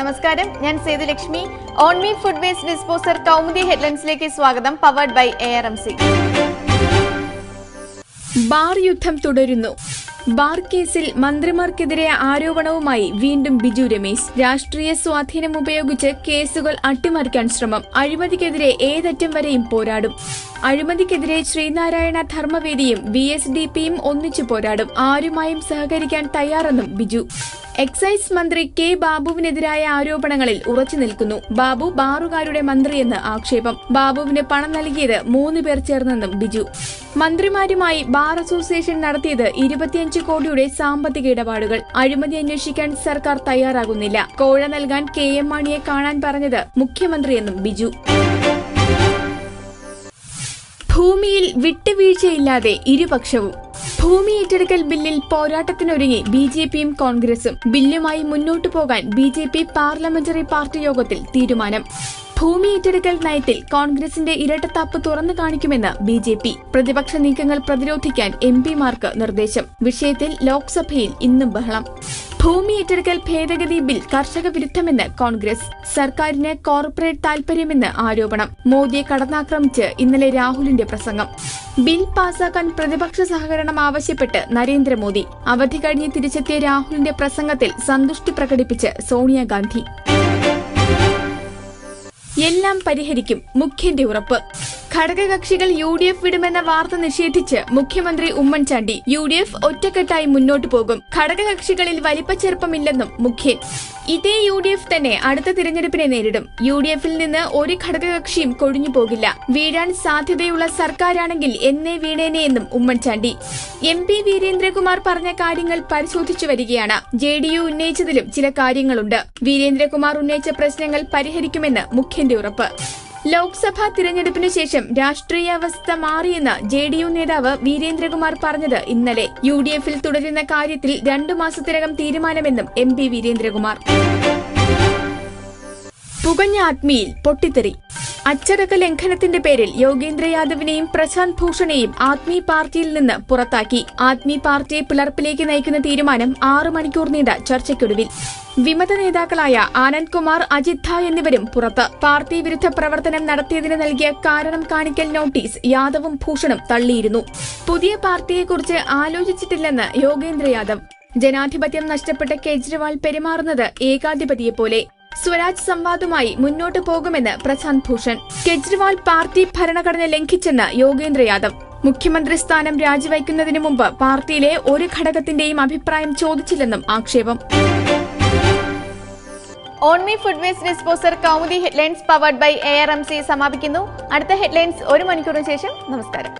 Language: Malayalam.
നമസ്കാരം. ഞാൻ Sethulakshmi Onmi food waste disposer Kaumudi ഹെഡ്ലൈൻസിലേക്ക് സ്വാഗതം powered by A R M C bar യുദ്ധം തുടരുന്നു. ബാർ കേസിൽ മന്ത്രിമാർക്കെതിരെ ആരോപണവുമായി വീണ്ടും ബിജു രമേശ്. രാഷ്ട്രീയ സ്വാധീനം ഉപയോഗിച്ച് കേസുകൾ അട്ടിമറിക്കാൻ ശ്രമം. അഴിമതിക്കെതിരെ ഏതറ്റം വരെയും പോരാടും. അഴിമതിക്കെതിരെ ശ്രീനാരായണ ധർമ്മവേദിയും വി എസ് ഡി പിയും ഒന്നിച്ചു പോരാടും. ആരുമായും സഹകരിക്കാൻ തയ്യാറെന്നും ബിജു. എക്സൈസ് മന്ത്രി കെ ബാബുവിനെതിരായ ആരോപണങ്ങളിൽ ഉറച്ചു നിൽക്കുന്നു. ബാബു ബാറുകാരുടെ മന്ത്രിയെന്ന് ആക്ഷേപം. ബാബുവിന് പണം നൽകിയത് മൂന്ന് പേർ ചേർന്നെന്നും ബിജു. മന്ത്രിമാരുമായി ബാർ അസോസിയേഷൻ നടത്തിയത് ഇരുപത്തിയഞ്ച് കോടിയുടെ സാമ്പത്തിക ഇടപാടുകൾ. അഴിമതി അന്വേഷിക്കാൻ സർക്കാർ തയ്യാറാകുന്നില്ല. കോഴ നൽകാൻ കെ എം മാണിയെ കാണാൻ പറഞ്ഞത് മുഖ്യമന്ത്രിയെന്നും ബിജു. ഭൂമിയിൽ വിട്ടുവീഴ്ചയില്ലാതെ ഇരുപക്ഷവും ഭൂമി ഏറ്റെടുക്കൽ ബില്ലിൽ പോരാട്ടത്തിനൊരുങ്ങി ബി ജെ പിയും കോൺഗ്രസും. ബില്ലുമായി മുന്നോട്ടു പോകാൻ B J P parliamentary party യോഗത്തിൽ തീരുമാനം. ഭൂമി ഏറ്റെടുക്കൽ നയത്തിൽ കോൺഗ്രസിന്റെ ഇരട്ടത്താപ്പ് തുറന്നു കാണിക്കുമെന്ന് ബി ജെ പി. പ്രതിപക്ഷ നീക്കങ്ങൾ പ്രതിരോധിക്കാൻ എം പിമാർക്ക് നിർദ്ദേശം. വിഷയത്തിൽ ലോക്സഭയിൽ ഇന്നും ബഹളം. ഭൂമി ഏറ്റെടുക്കൽ ഭേദഗതി ബിൽ കർഷക വിരുദ്ധമെന്ന് കോൺഗ്രസ്. സർക്കാരിന് കോർപ്പറേറ്റ് താൽപര്യമെന്ന് ആരോപണം. മോദിയെ കടന്നാക്രമിച്ച് ഇന്നലെ രാഹുലിന്റെ പ്രസംഗം. ബിൽ പാസാക്കാൻ പ്രതിപക്ഷ സഹകരണം ആവശ്യപ്പെട്ട് നരേന്ദ്രമോദി. അവധി കഴിഞ്ഞ് തിരിച്ചെത്തിയ രാഹുലിന്റെ പ്രസംഗത്തിൽ സന്തുഷ്ടി പ്രകടിപ്പിച്ച് സോണിയാഗാന്ധി. എല്ലാം പരിഹരിക്കും മുഖ്യന്റെ ഉറപ്പ്. ഘടകകക്ഷികൾ യു ഡി എഫ് വിടുമെന്ന വാർത്ത നിഷേധിച്ച് മുഖ്യമന്ത്രി ഉമ്മൻചാണ്ടി. യു ഡി എഫ് ഒറ്റക്കെട്ടായി മുന്നോട്ടു പോകും. ഘടകകക്ഷികളിൽ വലിപ്പച്ചെറുപ്പമില്ലെന്നും മുഖ്യൻ. ഇതേ യു ഡി എഫ് തന്നെ അടുത്ത തിരഞ്ഞെടുപ്പിനെ നേരിടും. യു ഡി എഫിൽ നിന്ന് ഒരു ഘടകകക്ഷിയും കൊഴിഞ്ഞു പോകില്ല. വീഴാൻ സാധ്യതയുള്ള സർക്കാരാണെങ്കിൽ എന്നേ വീണേനെ എന്നും ഉമ്മൻചാണ്ടി. എം പി വീരേന്ദ്രകുമാർ പറഞ്ഞ കാര്യങ്ങൾ പരിശോധിച്ചു വരികയാണ്. ജെ ഡി യു ഉന്നയിച്ചതിലും ചില കാര്യങ്ങളുണ്ട്. വീരേന്ദ്രകുമാർ ഉന്നയിച്ച പ്രശ്നങ്ങൾ പരിഹരിക്കുമെന്ന് മുഖ്യന്റെ ഉറപ്പ്. ലോക്സഭാ തിരഞ്ഞെടുപ്പിനു ശേഷം രാഷ്ട്രീയാവസ്ഥ മാറിയെന്ന് ജെ ഡി യു നേതാവ് വീരേന്ദ്രകുമാർ പറഞ്ഞത് ഇന്നലെ. യു ഡി എഫിൽ തുടരുന്ന കാര്യത്തിൽ രണ്ടു മാസത്തിനകം തീരുമാനമെന്നും എം പി വീരേന്ദ്രകുമാർ. പുകഞ്ഞ ആത്മിയിൽ പൊട്ടിത്തെറി. അച്ചടക്ക ലംഘനത്തിന്റെ പേരിൽ യോഗേന്ദ്ര യാദവിനെയും പ്രശാന്ത് ഭൂഷണെയും ആത്മി പാർട്ടിയിൽ നിന്ന് പുറത്താക്കി. ആത്മി പാർട്ടിയെ പിളർപ്പിലേക്ക് നയിക്കുന്ന തീരുമാനം ആറു മണിക്കൂർ നീണ്ട ചർച്ചയ്ക്കൊടുവിൽ. വിമത നേതാക്കളായ ആനന്ദ് കുമാർ അജിത് ധ എന്നിവരും പുറത്ത്. പാർട്ടി വിരുദ്ധ പ്രവർത്തനം നടത്തിയതിന് നൽകിയ കാരണം കാണിക്കൽ നോട്ടീസ് യാദവും ഭൂഷണും തള്ളിയിരുന്നു. പുതിയ പാർട്ടിയെക്കുറിച്ച് ആലോചിച്ചിട്ടില്ലെന്ന് യോഗേന്ദ്ര യാദവ്. ജനാധിപത്യം നഷ്ടപ്പെട്ട കേജ്രിവാൾ പെരുമാറുന്നത് ഏകാധിപതിയെ പോലെ സ്വരാജ് സംവാദവുമായി മുന്നോട്ടു പോകുമെന്ന് പ്രശാന്ത് ഭൂഷൺ. കെജ്രിവാൾ പാർട്ടി ഭരണഘടന ലംഘിച്ചെന്ന് യോഗേന്ദ്ര യാദവ്. മുഖ്യമന്ത്രി സ്ഥാനം രാജിവയ്ക്കുന്നതിനു മുമ്പ് പാർട്ടിയിലെ ഒരു ഘടകത്തിന്റെയും അഭിപ്രായം ചോദിച്ചില്ലെന്നും ആക്ഷേപം. ഓൺമി food waste disposer Kaumudi headlines powered by A R M C സമാപിക്കുന്നു. അടുത്ത ഹെഡ്ലൈൻസ് ഒരു മണിക്കൂറിന് ശേഷം. നമസ്കാരം.